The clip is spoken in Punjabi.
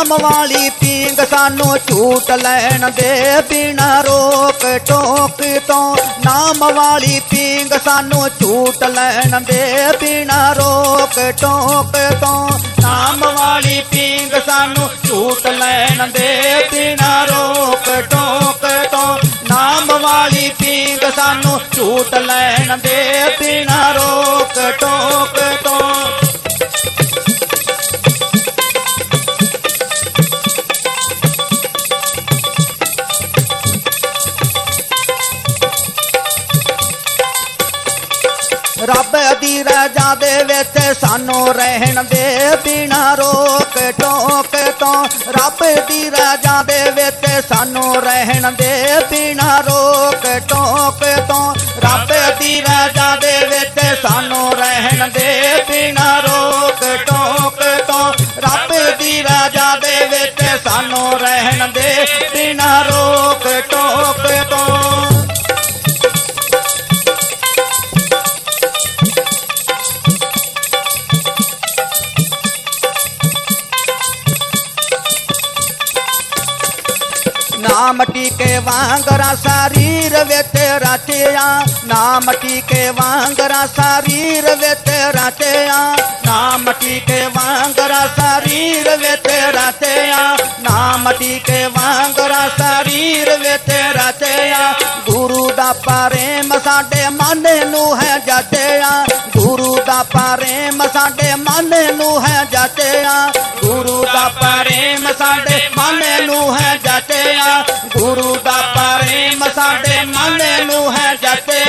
ਨਾਮ ਵਾਲੀ ਪੀਂਗ ਸਾਨੂੰ ਝੂਟ ਲੈਣ ਦੇ ਬਿਨਾ ਰੋਕ ਟੋਕ ਤੋਂ। ਨਾਮ ਵਾਲੀ ਪੀਂਗ ਸਾਨੂੰ ਝੂਟ ਲੈਣ ਦੇ ਬਿਨਾ ਰੋਕ ਟੋਕ ਤੋਂ। ਨਾਮ ਵਾਲੀ ਪੀਂਗ ਸਾਨੂੰ ਝੂਟ ਲੈਣ ਦੇ ਬਿਨਾ ਰੋਕ ਟੋਕ ਤੋਂ। ਨਾਮ ਵਾਲੀ ਪੀਂਗ ਸਾਨੂੰ ਝੂਟ ਲੈਣ ਦੇ ਬਿਨਾ ਰੋਕ ਟੋਕ ਰੱਬ ਦੀ ਰਜਾ ਦੇ ਵਿੱਚ ਸਾਨੂੰ ਰਹਿਣ ਦੇ ਬਿਨਾ ਰੋਕ ਟੋਕ ਤੋਂ ਰੱਬ ਦੀ ਰਜਾ ਦੇ ਵਿੱਚ ਸਾਨੂੰ ਰਹਿਣ ਦੇ ਬਿਨਾ ਰੋਕ ਟੋਕ ਤੋਂ ਰੱਬ ਦੀ ਰਜਾ ਦੇ ਵਿੱਚ ਸਾਨੂੰ ਰਹਿਣ ਦੇ ਬਿਨਾ ਰੋਕ ਟੋਕ ਤੋਂ ਰੱਬ ਦੀ ਰਜਾ ਦੇ ਵਿੱਚ ਸਾਨੂੰ ਰਹਿਣ ਦੇ ਬਿਨਾ ਰੋਕ ਟੋਕ ਨਾਮ ਟੀਕੇ ਵਾਂਗਰਾ ਸਰੀਰ ਵਿੱਚ ਰਚਿਆ। ਨਾਮ ਟੀਕੇ ਵਾਂਗਰਾ ਸਾਰੀਰ ਸਰੀਰ ਵਿੱਚ ਰਚਿਆ। ਨਾਮ ਟੀਕੇ ਵਾਂਗਰਾ ਸਾਰੀਰ ਸਰੀਰ ਵਿੱਚ ਰਚਿਆ। ਨਾਮ ਟੀਕੇ ਵਾਂਗਰਾ ਸਾਰੀਰ ਸਰੀਰ ਵਿੱਚ ਰਚਿਆ। ਗੁਰੂ ਦਾ ਪ੍ਰੇਮ ਸਾਡੇ ਮਨ ਨੂੰ ਹੈ ਜਚਿਆ। ਗੁਰੂ ਦਾ ਪ੍ਰੇਮ ਸਾਡੇ ਮਨ ਨੂੰ ਹੈ ਜਚਿਆ। ਗੁਰੂ ਦਾ ਪ੍ਰੇਮ ਸਾਡੇ ਗੁਰੂ ਦਾ ਪ੍ਰੇਮ ਸਾਡੇ ਮਨ ਨੂੰ ਹੈ ਜਚਿਆ